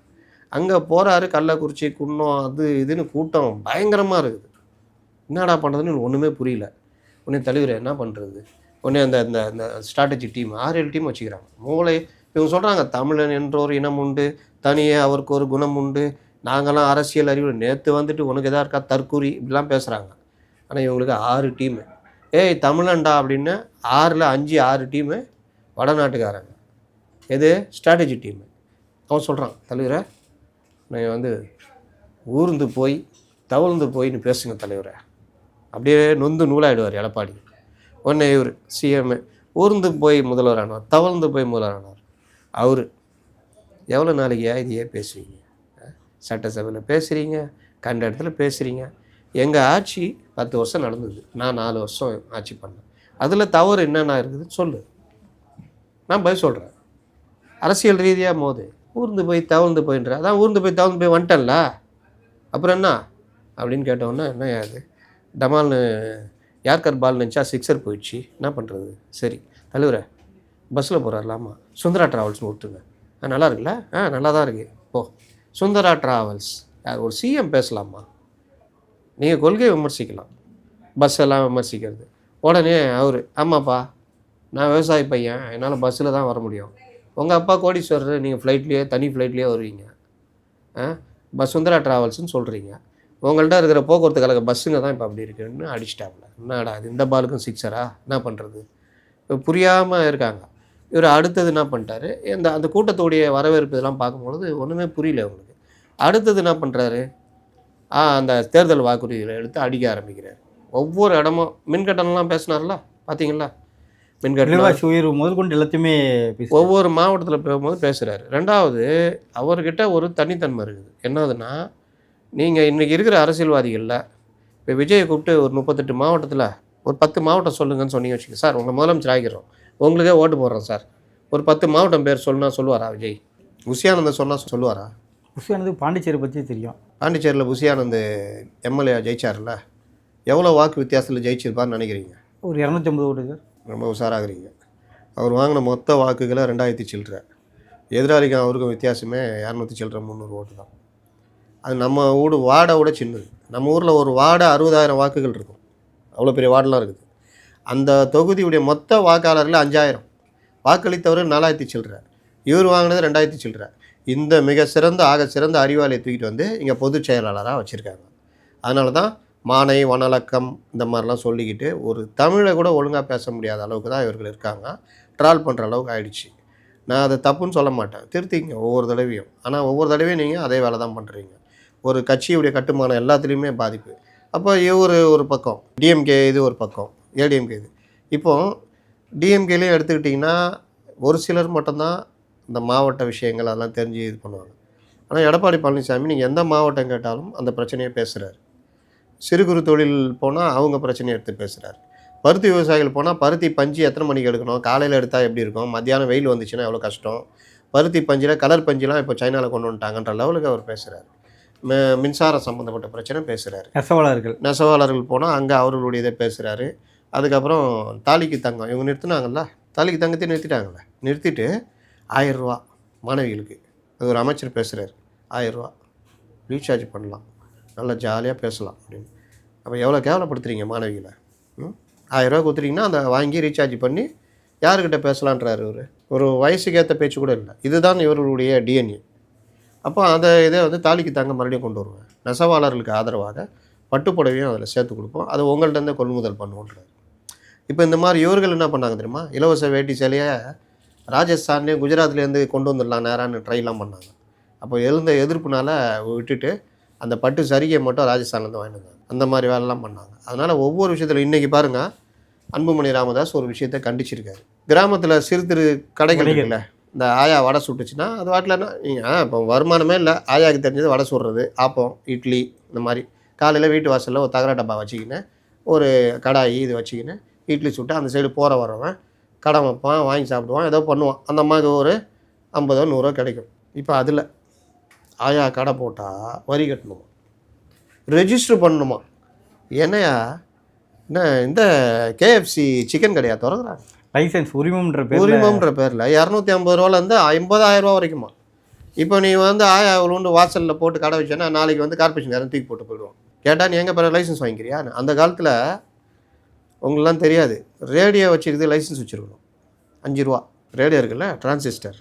அங்கே போகிறாரு கள்ளக்குறிச்சி குன்னம் அது இதுன்னு கூட்டம் பயங்கரமாக இருக்குது. என்னடா பண்ணுறதுன்னு ஒன்றுமே புரியல. உன்னை தலைவர் என்ன பண்ணுறது உடனே அந்த அந்த அந்த ஸ்ட்ராட்டஜி டீம் ஆறு ஏழு டீம் வச்சுக்கிறாங்க. மூளை இவங்க சொல்கிறாங்க தமிழன் என்ற ஒரு இனம் உண்டு தனியே அவருக்கு ஒரு குணம் உண்டு. நாங்களாம் அரசியல் அறிவு. நேற்று வந்துட்டு உனக்கு எதா இருக்கா? தற்கூரி இப்படிலாம் பேசுகிறாங்க ஆனால் இவங்களுக்கு ஆறு டீமு ஏய் தமிழன்டா அப்படின்னு ஆறில் அஞ்சு ஆறு டீமு வடநாட்டுக்காரங்க. எது? ஸ்ட்ராட்டஜி டீமு அவன் சொல்கிறான் தலைவரை நீங்கள் வந்து ஊர்ந்து போய் தவழ்ந்து போயின்னு பேசுங்க தலைவரை. அப்படியே நொந்து நூலாயிடுவார் எடப்பாடி. உடனே இவர் சிஎம் ஊர்ந்து போய் முதல்வர் ஆனார் தவழ்ந்து போய் முதல்வர் ஆனார் அவர் எவ்வளோ நாளைக்கு இதையே பேசுவீங்க? சட்டசபையில் பேசுகிறீங்க கண்ட இடத்துல பேசுகிறீங்க எங்கள் ஆட்சி பத்து வருஷம் நடந்தது. நான் நாலு வருஷம் ஆட்சி பண்ணேன். அதில் தவறு என்னென்ன இருக்குதுன்னு சொல்லு. நான் பதில் சொல்கிறேன் அரசியல் ரீதியாக மோது ஊர்ந்து போய் தவழ்ந்து போயின்ற அதான் ஊர்ந்து போய் தவழ்ந்து போய் வந்துட்டேன்ல. அப்புறம் என்ன? அப்படின்னு கேட்டோன்னா என்ன அது டமால்னு யார்கர் பால் நினச்சா சிக்ஸர் போயிடுச்சு? என்ன பண்ணுறது சரி தலைவரை பஸ்ஸில் போகிறாரலாமா சுந்தரா ட்ராவல்ஸ்னு ஒருத்துங்க ஆ நல்லா இருக்குல்ல? ஆ நல்லா தான் இருக்குது போ. சுந்தரா ட்ராவல்ஸ் யார் ஒரு சிஎம் பேசலாமா? நீங்கள் கொள்கையை விமர்சிக்கலாம். பஸ் எல்லாம் விமர்சிக்கிறது. உடனே அவர் ஆமாப்பா நான் விவசாயி பையன் என்னால் பஸ்ஸில் தான் வர முடியும். உங்கள் அப்பா கோடீஸ்வரர் நீங்கள் ஃப்ளைட்லேயே தனி ஃப்ளைட்லேயே வருவீங்க. ஆ பஸ் சுந்தரா ட்ராவல்ஸ்னு சொல்கிறீங்க உங்கள்கிட்ட இருக்கிற போக்குவரத்து கழக பஸ்ஸுங்க தான் இப்போ அப்படி இருக்குன்னு அடிச்சிட்டாப்புல. என்னடா இது இந்த பாலுக்கும் சிக்ஸரா? என்ன பண்ணுறது இப்போ புரியாமல் இருக்காங்க. இவர் அடுத்தது என்ன பண்ணிட்டாரு? இந்த அந்த கூட்டத்துடைய வரவேற்பு இதெல்லாம் பார்க்கும்பொழுது ஒன்றுமே புரியல அவங்களுக்கு. அடுத்தது என்ன பண்ணுறாரு ஆ அந்த தேர்தல் வாக்குறுதிகளை எடுத்து அடிக்க ஆரம்பிக்கிறார். ஒவ்வொரு இடமும் மின்கட்டணம்லாம் பேசினார்ல? பார்த்தீங்களா? மின்கட்டணம். உயர்வு முதல் கொண்டு எல்லாத்தையுமே ஒவ்வொரு மாவட்டத்தில் போகும்போது பேசுகிறாரு ரெண்டாவது அவர்கிட்ட ஒரு தனித்தன்மை இருக்குது. என்னதுன்னா நீங்கள் இன்றைக்கி இருக்கிற அரசியல்வாதிகளில் இப்போ விஜயை கூப்பிட்டு ஒரு முப்பத்தெட்டு மாவட்டத்தில் ஒரு பத்து மாவட்டம் சொல்லுங்கன்னு சொன்னீங்க வச்சுக்க சார் உங்களை முதலமைச்சர் ஆகிக்கிறோம். உங்களுக்கே ஓட்டு போடுறோம் சார். ஒரு பத்து மாவட்டம் பேர் சொன்னா சொல்லுவாரா விஜய்? புஷியானந்தன் சொன்னால் சொல்லுவாரா? புஷியானது பாண்டிச்சேரி பற்றி தெரியும். பாண்டிச்சேரியில் புஷியானந்த் எம்எல்ஏ ஜெயிச்சார்ல எவ்வளோ வாக்கு வித்தியாசத்தில் ஜெயிச்சிருப்பார்னு நினைக்கிறீங்க? ஒரு இரநூத்தி ஐம்பது ஓட்டு சார். ரொம்ப உஷாராகிறீங்க. அவர் வாங்கின மொத்த வாக்குகளை ரெண்டாயிரத்தி சில்லற. எதிராளிக்கும் அவருக்கும் வித்தியாசமே இரநூத்தி சில்லற முந்நூறு ஓட்டு தான். அது நம்ம ஊடு வார்டை விட சின்னது. நம்ம ஊரில் ஒரு வார்டு அறுபதாயிரம் வாக்குகள் இருக்கும். அவ்வளோ பெரிய வார்டெலாம் இருக்குது. அந்த தொகுதியுடைய மொத்த வாக்காளர்கள் அஞ்சாயிரம். வாக்களித்தவர் நாலாயிரத்தி சில்லற. இவர் வாங்கினது ரெண்டாயிரத்தி சில்லற. இந்த மிக சிறந்த ஆக சிறந்த அறிவாளியை தூக்கிட்டு வந்து இங்கே பொதுச் செயலாளராக வச்சுருக்காங்க. அதனால தான் மானை வனலக்கம் இந்த மாதிரிலாம் சொல்லிக்கிட்டு ஒரு தமிழை கூட ஒழுங்காக பேச முடியாத அளவுக்கு தான் இவர்கள் இருக்காங்க. ட்ரால் பண்ணுற அளவுக்கு ஆயிடுச்சு. நான் அதை தப்புன்னு சொல்ல மாட்டேன். திருத்திங்க ஒவ்வொரு தடவையும். ஆனால் ஒவ்வொரு தடவையும் நீங்கள் அதே வேலை தான் பண்ணுறீங்க ஒரு கட்சியுடைய கட்டுமானம் எல்லாத்துலேயுமே பாதிப்பு. அப்போ இவர் ஒரு பக்கம். டிஎம்கே இது ஒரு பக்கம். ஏடிஎம்கே இது. இப்போது டிஎம்கேலையும் எடுத்துக்கிட்டிங்கன்னா ஒரு சிலர் மட்டும்தான் இந்த மாவட்ட விஷயங்கள் அதெல்லாம் தெரிஞ்சு இது பண்ணுவாங்க. ஆனால் எடப்பாடி பழனிசாமி நீங்கள் எந்த மாவட்டம் கேட்டாலும் அந்த பிரச்சனையை பேசுகிறாரு சிறு குறு தொழில் போனால் அவங்க பிரச்சனையை எடுத்து பேசுகிறார் பருத்தி விவசாயிகள் போனால் பருத்தி பஞ்சு எத்தனை மணிக்கு எடுக்கணும்? காலையில் எடுத்தால் எப்படி இருக்கும்? மத்தியானம் வெயில் வந்துச்சுன்னா எவ்வளோ கஷ்டம்? பருத்தி பஞ்சில் கலர் பஞ்சுலாம் இப்போ சைனாவில் கொண்டு வந்துட்டாங்கன்ற லெவலுக்கு அவர் பேசுகிறார் மின்சாரம் சம்மந்தப்பட்ட பிரச்சனை பேசுகிறாரு நெசவாளர்கள். நெசவாளர்கள் போனால் அங்கே அவர்களுடைய இதை பேசுகிறாரு அதுக்கப்புறம் தாலிக்கு தங்கம் இவங்க நிறுத்தினாங்கல்ல? தாலிக்கு தங்கத்தையும் நிறுத்திட்டாங்கல்ல? நிறுத்திட்டு ஆயிரரூவா மாணவிகளுக்கு. அது ஒரு அமைச்சர் பேசுகிறாரு ஆயிரரூவா ரீசார்ஜ் பண்ணலாம். நல்லா ஜாலியாக பேசலாம் அப்படின்னு. அப்போ எவ்வளோ கேவலப்படுத்துறீங்க மாணவிகளை? ம்? ஆயிரரூவா கொடுத்துட்டீங்கன்னா அந்த வாங்கி ரீசார்ஜ் பண்ணி யாருக்கிட்ட பேசலான்றாரு இவர்? ஒரு வயசுக்கு ஏற்ற பேச்சு கூட இல்லை. இதுதான் இவர்களுடைய டிஎன்ஏ அப்போ அந்த இதை வந்து தாலிக்கு தாங்க மறுபடியும் கொண்டு வருவேன். நெசவாளர்களுக்கு ஆதரவாக பட்டுப்புடவையும் அதில் சேர்த்து கொடுப்போம். அதை உங்கள்ட்ட இருந்தே கொள்முதல் பண்ணுவோன்றார். இப்போ இந்த மாதிரி இவர்கள் என்ன பண்ணாங்க தெரியுமா? இலவச வேட்டி சேலையை ராஜஸ்தான்லேயும் குஜராத்லேருந்து கொண்டு வந்துடலாம் நேரான்னு ட்ரைலாம் பண்ணாங்க. அப்போ எழுந்த எதிர்ப்புனால விட்டுட்டு அந்த பட்டு சரிகை மட்டும் ராஜஸ்தான்லேருந்து வாங்கிட்டு வந்தாங்க. அந்த மாதிரி வேலைலாம் பண்ணாங்க. அதனால் ஒவ்வொரு விஷயத்தில் இன்றைக்கி பாருங்கள் அன்புமணி ராமதாஸ் ஒரு விஷயத்தை கண்டிச்சிருக்காரு. கிராமத்தில் சிறு திரு கடைகள். இருக்குல்ல? இந்த ஆயா வடை சுட்டுச்சுன்னா அது வாட்டிலன்னா நீங்கள் இப்போ வருமானமே இல்லை. ஆயாவுக்கு தெரிஞ்சது வடை சுடுறது ஆப்பம் இட்லி இந்த மாதிரி. காலையில் வீட்டு வாசலில் ஒரு தகர டப்பா வச்சுக்கின்னு ஒரு கடாயி இது வச்சுக்கின்னு இட்லி சுட்டு அந்த சைடு போகிற வரவன் கடை வைப்பான் வாங்கி சாப்பிடுவான் ஏதோ பண்ணுவான். அந்த மாதிரி ஒரு ஐம்பதோ நூறோ கிடைக்கும். இப்போ அதில் ஆயா கடை போட்டால் வரி கட்டணுமா? ரெஜிஸ்டர் பண்ணணுமா? என்னையா? என்ன இந்த கேஎஃப்சி சிக்கன் கடையா திறக்குறாங்க? லைசன்ஸ் உரிமம்ன்ற பேர் உரிமம்ன்ற பேரில். இரநூத்தி ஐம்பது ரூபாலேருந்து ஐம்பதாயிரம் ரூபா வரைக்குமா இப்போ நீ வந்து ஆயா இவ்வளோண்டு வாசலில் போட்டு கடை வச்சேன்னா நாளைக்கு வந்து கார்பரேஷன் தூக்கி போட்டு போயிடுவோம் கேட்டால் நீ எங்கே பிற லைசன்ஸ் வாங்கிக்கிறியா? அந்த காலத்தில் உங்களெலாம் தெரியாது. ரேடியோ வச்சுருக்குது லைசன்ஸ் வச்சுருக்கணும். அஞ்சு ரூபா. ரேடியோ இருக்குல்ல டிரான்சிஸ்டர்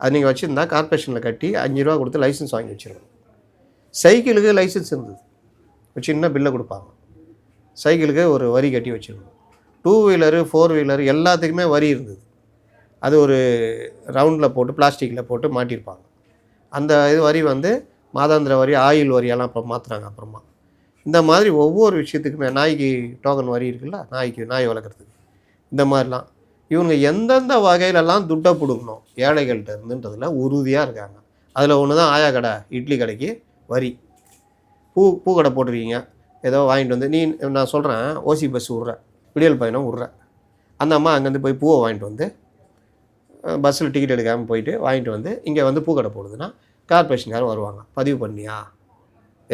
அது நீங்கள் வச்சுருந்தா கார்பரேஷனில் கட்டி அஞ்சு ரூபா கொடுத்து லைசன்ஸ் வாங்கி வச்சுருக்கணும். சைக்கிளுக்கு லைசன்ஸ் இருந்தது. ஒரு சின்ன பில்லை கொடுப்பாங்க. சைக்கிளுக்கு ஒரு வரி கட்டி வச்சுருக்கணும். டூ வீலரு ஃபோர் வீலர் எல்லாத்துக்குமே வரி இருந்தது. அது ஒரு ரவுண்டில் போட்டு பிளாஸ்டிக்கில் போட்டு மாட்டியிருப்பாங்க அந்த இது வரி வந்து மாதாந்திர வரி ஆயில் வரியெல்லாம் இப்போ மாற்றுறாங்க அப்புறமா. இந்த மாதிரி ஒவ்வொரு விஷயத்துக்குமே நாய்க்கு டோக்கன் வரி இருக்குல்ல நாய்க்கு நாய் வளர்க்குறதுக்கு. இந்த மாதிரிலாம். இவங்க எந்தெந்த வகையிலலாம் துட்டை பிடுங்கணும் ஏழைகள்கிட்ட இருந்துன்றதில் உறுதியாக இருக்காங்க. அதில் ஒன்று தான் ஆயா கடை இட்லி கடைக்கு வரி. பூ பூ கடை போட்டிருக்கீங்க. ஏதோ வாங்கிட்டு வந்து நீ நான் சொல்கிறேன் ஓசி பஸ் விட்றேன் விடியல் பயணம் விட்றேன் அந்த அம்மா அங்கேருந்து போய் பூவை வாங்கிட்டு வந்து பஸ்ஸில் டிக்கெட் எடுக்காமல் போயிட்டு வாங்கிட்டு வந்து இங்கே வந்து பூக்கடை போடுதுன்னா கார்பரேஷன்காரன் வருவாங்க. பதிவு பண்ணியா?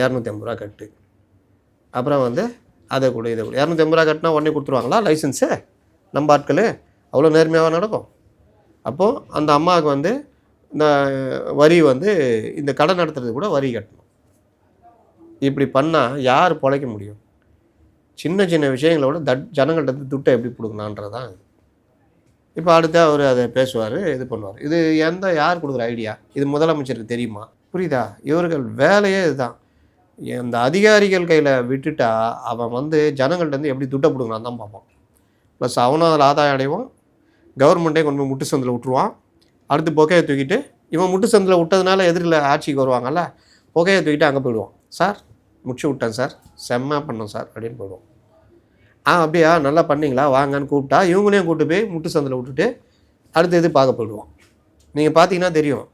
இரநூத்தி ஐம்பது ரூபா கட்டு. அப்புறம் வந்து அதை கூட இதை கூட. இரநூத்தி ஐம்பது ரூபா கட்டினா உடனே கொடுத்துருவாங்களா? லைசன்ஸு நம்ம ஆட்கள்? அவ்வளோ நேர்மையாக நடக்கும். அப்போது அந்த அம்மாவுக்கு வந்து இந்த வரி வந்து இந்த கடை நடத்துறது கூட வரி கட்டணும். இப்படி பண்ணால் யார் பிழைக்க முடியும்? சின்ன சின்ன விஷயங்களை விட தட் ஜனங்கள்ட்ட இருந்து துட்டை எப்படி பிடுங்கலான்றது தான் இப்போ அடுத்து அவர் அதை பேசுவார் இது பண்ணுவார். இது எந்த யார் கொடுக்குற ஐடியா? இது முதலமைச்சருக்கு தெரியுமா? புரியுதா? இவர்கள் வேலையே இதுதான். இந்த அதிகாரிகள் கையில் விட்டுட்டா அவன் வந்து ஜனங்கள்ட்ட இருந்து எப்படி துட்டை பிடுங்கலாம் தான் பார்ப்பான் ப்ளஸ் அவனும் அதில் ஆதாயம் அடைவான். கவர்மெண்ட்டே கொண்டு போய் முட்டு சந்தில் விட்டுருவான். அடுத்து புகையை தூக்கிட்டு இவன் முட்டு சந்தில் விட்டதுனால எதிரில் ஆட்சிக்கு வருவாங்கல்ல புகையை தூக்கிட்டு அங்கே போயிடுவான். சார் முடிச்சு விட்டேன் சார். செம்ம பண்ணோம் சார். அப்படின்னு போயிடுவோம் ஆ அப்படியா? நல்லா பண்ணீங்களா? வாங்கன்னு கூப்பிட்டா இவங்களையும் கூப்பிட்டு போய் முட்டு சந்தில் விட்டுட்டு அடுத்த இது பார்க்க போயிடுவோம். நீங்கள் பார்த்தீங்கன்னா தெரியும்.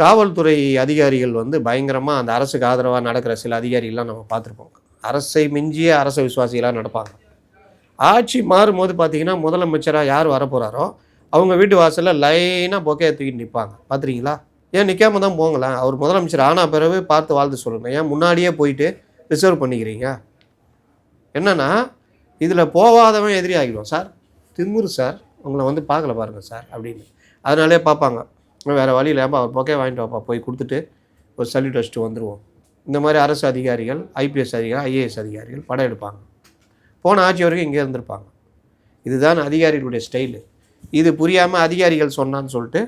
காவல்துறை அதிகாரிகள் வந்து பயங்கரமாக அந்த அரசுக்கு ஆதரவாக நடக்கிற சில அதிகாரிகள்லாம் நம்ம பார்த்துருப்போம். அரசை மிஞ்சிய அரச விசுவாசிகளாக நடப்பாங்க. ஆட்சி மாறும்போது பார்த்தீங்கன்னா முதலமைச்சராக யார் வரப்போகிறாரோ அவங்க வீட்டு வாசலில் லைனாக பொக்கையை தூக்கிட்டு நிற்பாங்க பார்த்துறீங்களா ஏன் நிற்காம தான் போங்களேன்? அவர் முதலமைச்சர் ஆனால் பிறகு பார்த்து வாழ்த்து சொல்லுங்கள் ஏன் முன்னாடியே போயிட்டு ரிசர்வ் பண்ணிக்கிறீங்க? என்னென்னா இதில் போகாதவன் எதிரி ஆகிடுவான். சார் திமுரு சார் உங்களை வந்து பார்க்கல பாருங்கள் சார் அப்படின்னு. அதனாலே பார்ப்பாங்க. வேறு வழி இல்லாமல் அவர் பொக்கே வாங்கிட்டு வாப்பா போய் கொடுத்துட்டு ஒரு சல்யூட் வச்சுட்டு வந்துடுவோம் இந்த மாதிரி அரசு அதிகாரிகள் ஐபிஎஸ் அதிகாரி ஐஏஎஸ் அதிகாரிகள் படம் எடுப்பாங்க. போன ஆட்சி வரைக்கும் இங்கே இருந்திருப்பாங்க. இதுதான் அதிகாரிகளுடைய ஸ்டைலு இது புரியாமல் அதிகாரிகள் சொன்னான்னு சொல்லிட்டு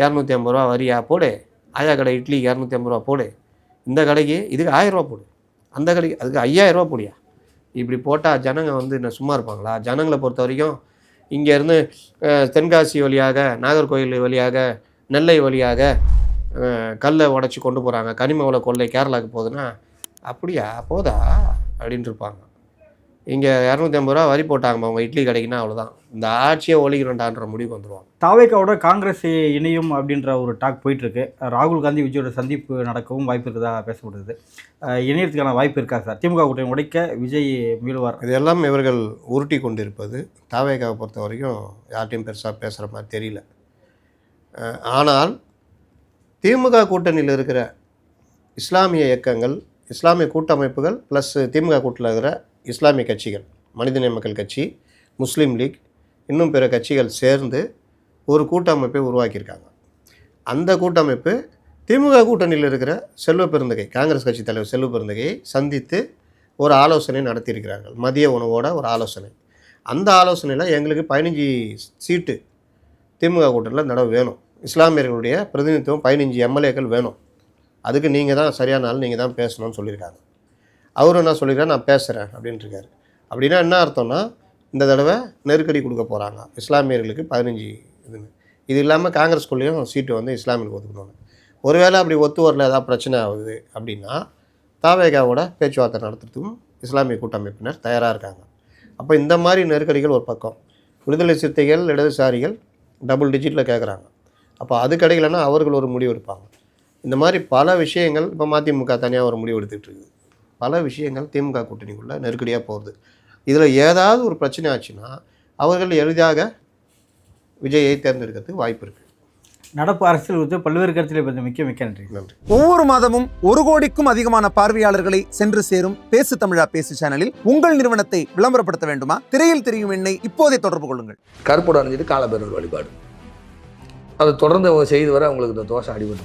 இரநூத்தி ஐம்பது ரூபா வரியா போடு. ஆயா கடை இட்லி இரநூத்தி ஐம்பது ரூபா போடு. இந்த கடைக்கு இதுக்கு ஆயிரரூவா போடு. அந்த கடைக்கு அதுக்கு ஐயாயிரரூவா போடியா? இப்படி போட்டால் ஜனங்க வந்து என்ன சும்மா இருப்பாங்களா? ஜனங்களை பொறுத்த வரைக்கும் இங்கேருந்து தென்காசி வழியாக நாகர்கோயில் வழியாக நெல்லை வழியாக கல்லை உடச்சி கொண்டு போகிறாங்க கனிம வள கொள்ளை கேரளாவுக்கு போகுதுன்னா அப்படியா? போதா? அப்படின்ட்டு இருப்பாங்க. இங்கே இரநூத்தி ஐம்பது ரூபா வரி போட்டாங்கம்மா அவங்க இட்லி கடைக்குன்னா அவ்வளோதான் இந்த ஆட்சியை ஒழிக்கிறோண்டான்ற முடிவுக்கு வந்துடுவாங்க தாவேக்காவோட காங்கிரஸ் இணையும் அப்படின்ற ஒரு டாக் போயிட்டு இருக்கு ராகுல் காந்தி விஜயோட சந்திப்பு நடக்கவும் வாய்ப்பு இருக்கதா பேசப்படுது. இணையத்துக்கான வாய்ப்பு இருக்கா சார்? திமுக கூட்டணி உடைக்க விஜய் மீளுவார்? இதெல்லாம் இவர்கள் உருட்டி கொண்டிருப்பது தாவேகாவை பொறுத்த வரைக்கும் யார்ட்டையும் பெருசாக பேசுகிற மாதிரி தெரியல. ஆனால் திமுக கூட்டணியில் இருக்கிற இஸ்லாமிய இயக்கங்கள் இஸ்லாமிய கூட்டமைப்புகள் ப்ளஸ் திமுக கூட்டத்தில் இருக்கிற இஸ்லாமிய கட்சிகள் மனிதநேய மக்கள் கட்சி முஸ்லீம் லீக் இன்னும் பிற கட்சிகள் சேர்ந்து ஒரு கூட்டமைப்பை உருவாக்கியிருக்காங்க. அந்த கூட்டமைப்பு திமுக கூட்டணியில் இருக்கிற செல்வ பெருந்தகை காங்கிரஸ் கட்சி தலைவர் செல்வ பெருந்தகையை சந்தித்து ஒரு ஆலோசனை நடத்தியிருக்கிறார்கள். மதிய உணவோட ஒரு ஆலோசனை. அந்த ஆலோசனையில் எங்களுக்கு பதினஞ்சு சீட்டு திமுக கூட்டணியில் நடவு வேணும். இஸ்லாமியர்களுடைய பிரதிநிதித்துவம் பதினஞ்சு எம்எல்ஏக்கள் வேணும். அதுக்கு நீங்கள் தான் சரியான ஆள் நீங்கள் தான் பேசணும்னு சொல்லியிருக்காங்க. அவரும் என்ன சொல்லிக்கிறேன் நான் பேசுகிறேன் அப்படின்ட்டுருக்காரு. அப்படின்னா என்ன அர்த்தம்னா இந்த தடவை நெருக்கடி கொடுக்க போகிறாங்க இஸ்லாமியர்களுக்கு பதினஞ்சு இதுன்னு. இது இல்லாமல் காங்கிரஸ்குள்ளேயும் சீட்டு வந்து இஸ்லாமியர்களுக்கு ஒதுக்கணும் ஒருவேளை அப்படி ஒத்து வரல ஏதாவது பிரச்சனை ஆகுது அப்படின்னா தாவேகாவோட பேச்சுவார்த்தை நடத்துறதுக்கும் இஸ்லாமிய கூட்டமைப்பினர் தயாராக இருக்காங்க. அப்போ இந்த மாதிரி நெருக்கடிகள் ஒரு பக்கம். விடுதலை சிறுத்தைகள் இடதுசாரிகள் டபுள் டிஜிட்டில் கேட்குறாங்க அப்போ அது கிடைக்கலன்னா அவர்கள் ஒரு முடிவு எடுப்பாங்க. இந்த மாதிரி பல விஷயங்கள் இப்போ மதிமுக தனியாக ஒரு முடிவு எடுத்துகிட்டு இருக்குது. பல விஷயங்கள் திமுக கூட்டணிக்குள்ளே நெருக்கடியாக போகுது. இதில் ஏதாவது ஒரு பிரச்சனை ஆச்சுன்னா அவர்கள் எளிதாக விஜயை தேர்ந்தெடுக்கிறதுக்கு வாய்ப்பு இருக்குது நடப்பு அரசியல் குறித்து பல்வேறு கருத்தில் பற்றி மிக்க மிக்க நன்றி. நன்றி. ஒவ்வொரு மாதமும் ஒரு கோடிக்கும் அதிகமான பார்வையாளர்களை சென்று சேரும் பேசு தமிழா பேசு சேனலில் உங்கள் நிறுவனத்தை விளம்பரப்படுத்த வேண்டுமா? திரையில் தெரியும் எண்ணை இப்போதே தொடர்பு கொள்ளுங்கள். கருப்போடு அணிஞ்சிட்டு காலபேரர் வழிபாடு. அதை தொடர்ந்து அவங்க செய்து வர அவங்களுக்கு இந்த தோஷம் அடிபட்டு